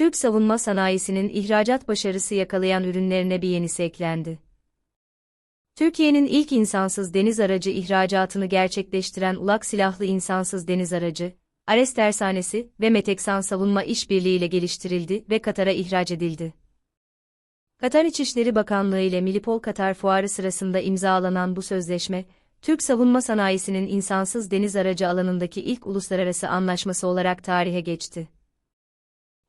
Türk savunma sanayisinin ihracat başarısı yakalayan ürünlerine bir yenisi eklendi. Türkiye'nin ilk insansız deniz aracı ihracatını gerçekleştiren Ulak Silahlı İnsansız Deniz Aracı, Ares Tersanesi ve Meteksan Savunma İşbirliği ile geliştirildi ve Katar'a ihraç edildi. Katar İçişleri Bakanlığı ile Milipol Katar Fuarı sırasında imzalanan bu sözleşme, Türk savunma sanayisinin insansız deniz aracı alanındaki ilk uluslararası anlaşması olarak tarihe geçti.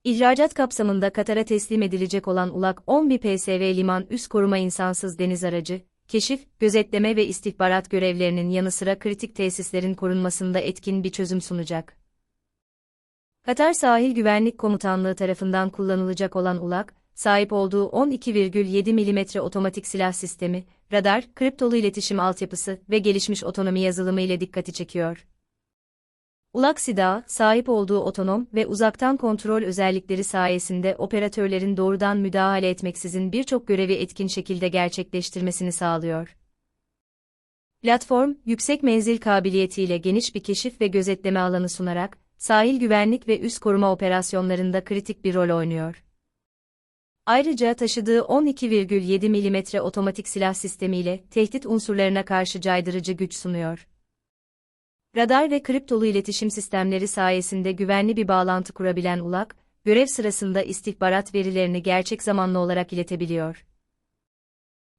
İhracat kapsamında Katar'a teslim edilecek olan ULAK 11 PSV liman üst koruma insansız deniz aracı, keşif, gözetleme ve istihbarat görevlerinin yanı sıra kritik tesislerin korunmasında etkin bir çözüm sunacak. Katar Sahil Güvenlik Komutanlığı tarafından kullanılacak olan ULAK, sahip olduğu 12,7 mm otomatik silah sistemi, radar, kriptolu iletişim altyapısı ve gelişmiş otonomi yazılımı ile dikkati çekiyor. ULAK SİDA, sahip olduğu otonom ve uzaktan kontrol özellikleri sayesinde operatörlerin doğrudan müdahale etmeksizin birçok görevi etkin şekilde gerçekleştirmesini sağlıyor. Platform, yüksek menzil kabiliyetiyle geniş bir keşif ve gözetleme alanı sunarak, sahil güvenlik ve üst koruma operasyonlarında kritik bir rol oynuyor. Ayrıca taşıdığı 12,7 mm otomatik silah sistemiyle tehdit unsurlarına karşı caydırıcı güç sunuyor. Radar ve kriptolu iletişim sistemleri sayesinde güvenli bir bağlantı kurabilen ULAK, görev sırasında istihbarat verilerini gerçek zamanlı olarak iletebiliyor.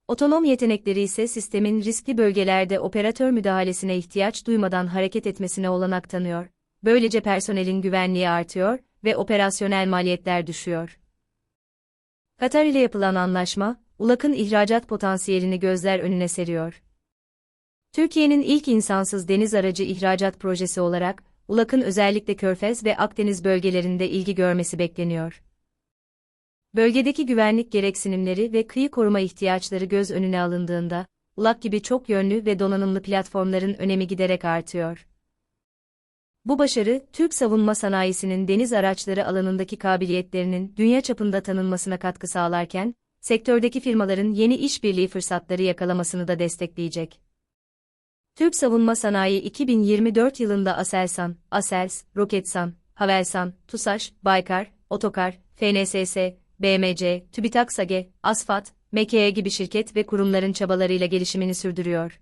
Otonom yetenekleri ise sistemin riskli bölgelerde operatör müdahalesine ihtiyaç duymadan hareket etmesine olanak tanıyor. Böylece personelin güvenliği artıyor ve operasyonel maliyetler düşüyor. Katar ile yapılan anlaşma, ULAK'ın ihracat potansiyelini gözler önüne seriyor. Türkiye'nin ilk insansız deniz aracı ihracat projesi olarak, ULAK'ın özellikle Körfez ve Akdeniz bölgelerinde ilgi görmesi bekleniyor. Bölgedeki güvenlik gereksinimleri ve kıyı koruma ihtiyaçları göz önüne alındığında, ULAK gibi çok yönlü ve donanımlı platformların önemi giderek artıyor. Bu başarı, Türk savunma sanayisinin deniz araçları alanındaki kabiliyetlerinin dünya çapında tanınmasına katkı sağlarken, sektördeki firmaların yeni işbirliği fırsatları yakalamasını da destekleyecek. Türk savunma sanayi 2024 yılında Aselsan, Asels, Roketsan, Havelsan, TUSAŞ, Baykar, Otokar, FNSS, BMC, TÜBİTAK SAGE, ASFAT, MKE gibi şirket ve kurumların çabalarıyla gelişimini sürdürüyor.